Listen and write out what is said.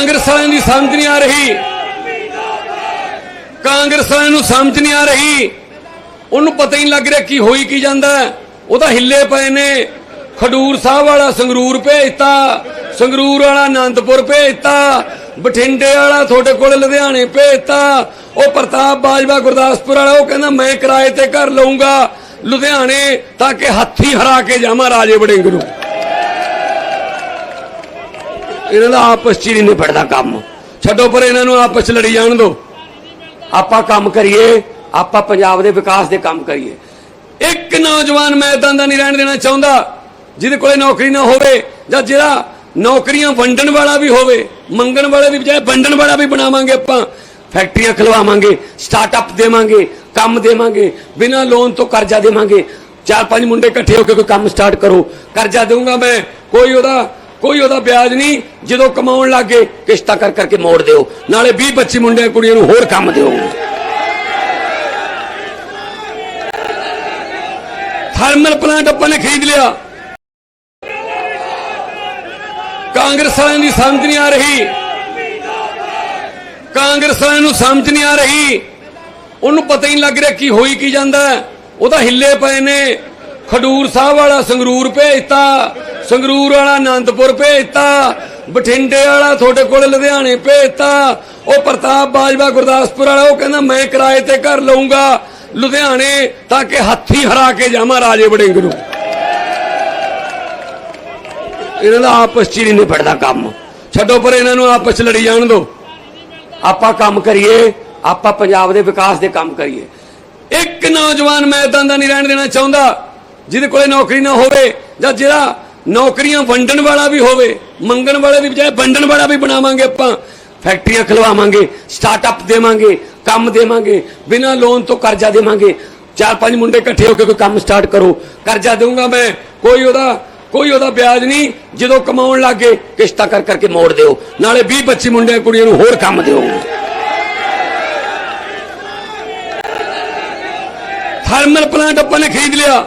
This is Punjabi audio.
ਕਾਂਗਰਸ ਵਾਲਿਆਂ ਦੀ ਸਮਝ ਨਹੀਂ ਆ ਰਹੀ। ਕਾਂਗਰਸ ਵਾਲਿਆਂ ਨੂੰ ਸਮਝ ਨਹੀਂ ਆ ਰਹੀ। ਉਹਨੂੰ ਪਤਾ ਹੀ ਨਹੀਂ ਲੱਗ ਰਿਹਾ ਕੀ ਹੋਈ, ਕੀ ਜਾਂਦਾ। ਉਹ ਤਾਂ ਹਿੱਲੇ ਪਏ ਨੇ। ਖਡੂਰ ਸਾਹਿਬ ਵਾਲਾ ਸੰਗਰੂਰ ਭੇਜਤਾ। ਸੰਗਰੂਰ ਵਾਲਾ ਆਨੰਦਪੁਰ ਭੇਜਤਾ। ਬਠਿੰਡੇ ਵਾਲਾ ਤੁਹਾਡੇ ਕੋਲ ਲੁਧਿਆਣੇ ਭੇਜਤਾ। ਉਹ ਪ੍ਰਤਾਪ ਬਾਜਵਾ ਗੁਰਦਾਸਪੁਰ ਵਾਲਾ, ਉਹ ਕਹਿੰਦਾ, ਮੈਂ ਕਿਰਾਏ ਤੇ ਘਰ ਲਊਂਗਾ ਲੁਧਿਆਣੇ ਤਾਂ ਕਿ ਹੱਥੀ ਹਰਾ ਕੇ ਜਾਵਾਂ ਰਾਜੇ ਵੜਿੰਗ ਨੂੰ। ਇਹਨਾਂ ਦਾ ਆਪਸ ਚ ਹੀ ਨਹੀਂ ਨਿਬੜਦਾ ਕੰਮ। ਛੱਡੋ ਪਰ, ਇਹਨਾਂ ਨੂੰ ਆਪਸ ਚ ਲੜੀ ਜਾਣ ਦਿਓ ਆਪਾਂ ਕੰਮ ਕਰੀਏ, ਆਪਾਂ ਪੰਜਾਬ ਦੇ ਵਿਕਾਸ ਦੇ ਕੰਮ ਕਰੀਏ। ਇੱਕ ਨੌਜਵਾਨ ਮੈਂ ਇਦਾਂ ਦਾ ਨਹੀਂ ਰਹਿਣ ਦੇਣਾ ਚਾਹੁੰਦਾ, ਜਿਹਦੇ ਕੋਲੇ ਨੌਕਰੀ ਨਾ ਹੋਵੇ ਜਾਂ ਜਿਹੜਾ ਨੌਕਰੀਆਂ ਵੰਡਣ ਵਾਲਾ ਵੀ ਹੋਵੇ, ਮੰਗਣ ਵਾਲੇ ਦੀ ਬਜਾਏ ਵੰਡਣ ਵਾਲਾ ਵੀ ਬਣਾਵਾਂਗੇ ਆਪਾਂ। ਫੈਕਟਰੀਆਂ ਖਲਵਾਵਾਂਗੇ ਸਟਾਰਟਅਪ ਦੇਵਾਂਗੇ, ਕੰਮ ਦੇਵਾਂਗੇ, ਬਿਨਾਂ ਲੋਨ ਤੋਂ ਕਰਜ਼ਾ ਦੇਵਾਂਗੇ। ਚਾਰ ਪੰਜ ਮੁੰਡੇ ਇਕੱਠੇ ਹੋ ਕੇ ਕੋਈ ਕੰਮ ਸਟਾਰਟ ਕਰੋ, ਕਰਜ਼ਾ ਦੇਵਾਂਗਾ ਮੈਂ, ਕੋਈ ਉਹਦਾ ਕੋਈ ਉਹਦਾ ਵਿਆਜ ਨਹੀਂ। ਜਦੋਂ ਕਮਾਉਣ ਲੱਗੇ ਕਿਸ਼ਤਾਂ ਕਰ ਕਰਕੇ ਮੋੜ ਦਿਓ। ਨਾਲੇ 20 25 ਮੁੰਡਿਆਂ ਕੁੜੀਆਂ ਨੂੰ ਹੋਰ ਕੰਮ ਦਿਓ। ਥਰਮਲ ਪਲਾਂਟ ਆਪਾਂ ਨੇ ਖਰੀਦ ਲਿਆ। ਕਾਂਗਰਸ ਵਾਲਿਆਂ ਦੀ ਸਮਝ ਨਹੀਂ ਆ ਰਹੀ। ਕਾਂਗਰਸ ਵਾਲਿਆਂ ਨੂੰ ਸਮਝ ਨਹੀਂ ਆ ਰਹੀ। ਉਹਨੂੰ ਪਤਾ ਹੀ ਨਹੀਂ ਲੱਗ ਰਿਹਾ ਕੀ ਹੋਈ, ਕੀ ਜਾਂਦਾ। ਉਹਦਾ ਹਿੱਲੇ ਪਏ ਨੇ। ਖਡੂਰ ਸਾਹਿਬ ਵਾਲਾ ਸੰਗਰੂਰ ਭੇਜਤਾ, ਸੰਗਰੂਰ ਵਾਲਾ ਆਨੰਦਪੁਰ ਭੇਜਤਾ, ਬਠਿੰਡੇ ਵਾਲਾ ਤੁਹਾਡੇ ਕੋਲ ਲੁਧਿਆਣੇ ਭੇਜਤਾ। ਉਹ ਪ੍ਰਤਾਪ ਬਾਜਵਾ ਗੁਰਦਾਸਪੁਰ ਵਾਲਾ, ਉਹ ਕਹਿੰਦਾ, ਮੈਂ ਕਿਰਾਏ ਤੇ ਘਰ ਲਊਂਗਾ ਲੁਧਿਆਣੇ ਤਾਂ ਕਿ ਹੱਥੀ ਹਰਾ ਕੇ ਜਾਵਾਂ ਰਾਜੇ ਵੜਿੰਗ ਨੂੰ। ਇਹਨਾਂ ਦਾ ਆਪਸ ਚ ਹੀ ਨਹੀਂ ਨਿਬੜਦਾ ਕੰਮ। ਛੱਡੋ ਪਰ ਇਹਨਾਂ ਨੂੰ ਆਪਸ ਚ ਲੜੀ ਜਾਣ ਦਿਓ ਆਪਾਂ ਕੰਮ ਕਰੀਏ, ਆਪਾਂ ਪੰਜਾਬ ਦੇ ਵਿਕਾਸ ਦੇ ਕੰਮ ਕਰੀਏ। ਇੱਕ ਨੌਜਵਾਨ ਮੈਂ ਇਦਾਂ ਦਾ ਨਹੀਂ ਰਹਿਣ ਦੇਣਾ ਚਾਹੁੰਦਾ। ਜਿਹਦੇ ਕੋਲੇ ਨੌਕਰੀ ਨਾ ਹੋਵੇ ਜਾਂ ਜਿਹੜਾ ਨੌਕਰੀਆਂ ਵੰਡਣ ਵਾਲਾ ਵੀ ਹੋਵੇ, ਮੰਗਣ ਵਾਲੇ ਦੀ ਬਜਾਏ ਵੰਡਣ ਵਾਲਾ ਵੀ ਬਣਾਵਾਂਗੇ ਆਪਾਂ। ਫੈਕਟਰੀਆਂ ਖਲਵਾਵਾਂਗੇ ਸਟਾਰਟਅਪ ਦੇਵਾਂਗੇ, ਕੰਮ ਦੇਵਾਂਗੇ, ਬਿਨਾਂ ਲੋਨ ਤੋਂ ਕਰਜ਼ਾ ਦੇਵਾਂਗੇ। ਚਾਰ ਪੰਜ ਮੁੰਡੇ ਇਕੱਠੇ ਹੋ ਕੇ ਕੋਈ ਕੰਮ ਸਟਾਰਟ ਕਰੋ, ਕਰਜ਼ਾ ਦੇਵਾਂਗਾ ਮੈਂ। ਕੋਈ ਉਹਦਾ ਕੋਈ ਉਹਦਾ ਵਿਆਜ ਨਹੀਂ। ਜਦੋਂ ਕਮਾਉਣ ਲੱਗੇ ਕਿਸ਼ਤਾਂ ਕਰ ਕਰਕੇ ਮੋੜ ਦਿਓ। ਨਾਲੇ 20 25 ਮੁੰਡਿਆਂ ਕੁੜੀਆਂ ਨੂੰ ਹੋਰ ਕੰਮ ਦਿਓ। ਥਰਮਲ ਪਲਾਂਟ ਆਪਾਂ ਨੇ ਖਰੀਦ ਲਿਆ।